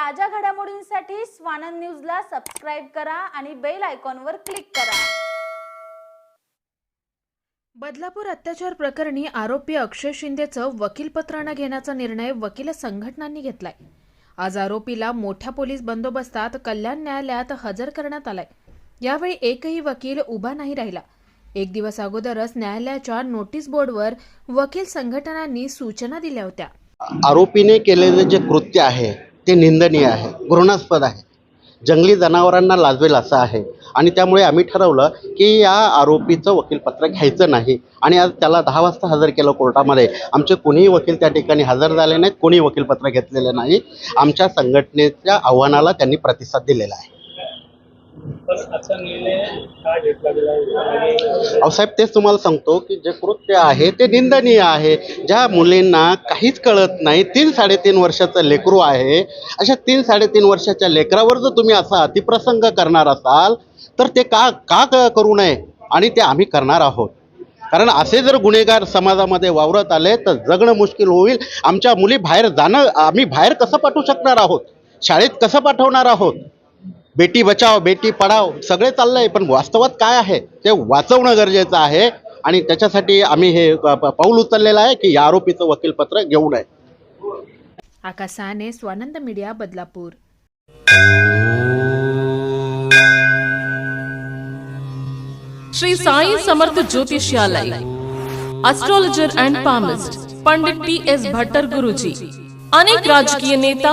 ताज्या घडामोडींसाठी स्वानंद न्यूजला सबस्क्राईब करा आणि बेल आयकॉनवर क्लिक करा. बदलापूर अत्याचार प्रकरणी आरोपी अक्षय शिंदेचं वकीलपत्रानं घेण्याचा निर्णय वकील संघटनांनी घेतलाय. आज आरोपीला मोठ्या पोलीस बंदोबस्तात कल्याण न्यायालयात हजर करण्यात आलाय. यावेळी एकही वकील उभा नाही राहिला. एक दिवस अगोदरच न्यायालयाच्या नोटीस बोर्डवर वकील संघटनांनी सूचना दिल्या होत्या. आरोपीने केलेले जे कृत्य आहे ते निंदनीय आहे घृणास्पद आहे. जंगली जनावरांना लाजवेल असं आहे. आणि त्यामुळे आम्ही ठरवलं की या आरोपीचं वकीलपत्र घ्यायचं नाही. आणि आज त्याला दहा वाजता हजर केलं कोर्टामध्ये. आमचे कोणीही वकील त्या ठिकाणी हजर झाले नाहीत कोणी वकीलपत्र घेतलेलं नाही. आमच्या संघटनेच्या आव्हानाला त्यांनी प्रतिसाद दिलेला आहे पण असा निर्णय का घेतला गेला आणि अहो साहेब तेच तुम्हाला सांगतो की जे कृत्य आहे ते निंदनीय आहे. ज्या मुलींना काहीच कळत नाही तीन साडेतीन वर्षाचं लेकरू आहे अशा तीन साडेतीन वर्षाच्या लेकरावर जर तुम्ही असा अतिप्रसंग करणार असाल तर ते का का करू नये? आणि ते आम्ही करणार आहोत. कारण असे जर गुन्हेगार समाजामध्ये वावरत आले तर जगणं मुश्किल होईल. आमच्या मुली बाहेर जाणं आम्ही बाहेर कसं पाठवू शकणार आहोत? शाळेत कसं पाठवणार आहोत? बेटी बचाव बेटी पढाव सगळे चाललंय पण वास्तवात काय आहे? ते वाचवणं गरजेचं आहे आणि त्याच्यासाठी आम्ही हे प- प- पाऊल उचललेलं आहे की या आरोपीचं वकीलपत्र घेऊ नये. Akash Sahane Swanand media Badlapur. Shri Sai Samarth ज्योतिषालय astrologer and palmist Pandit T S Bhattar Guruji अनेक राजकीय नेता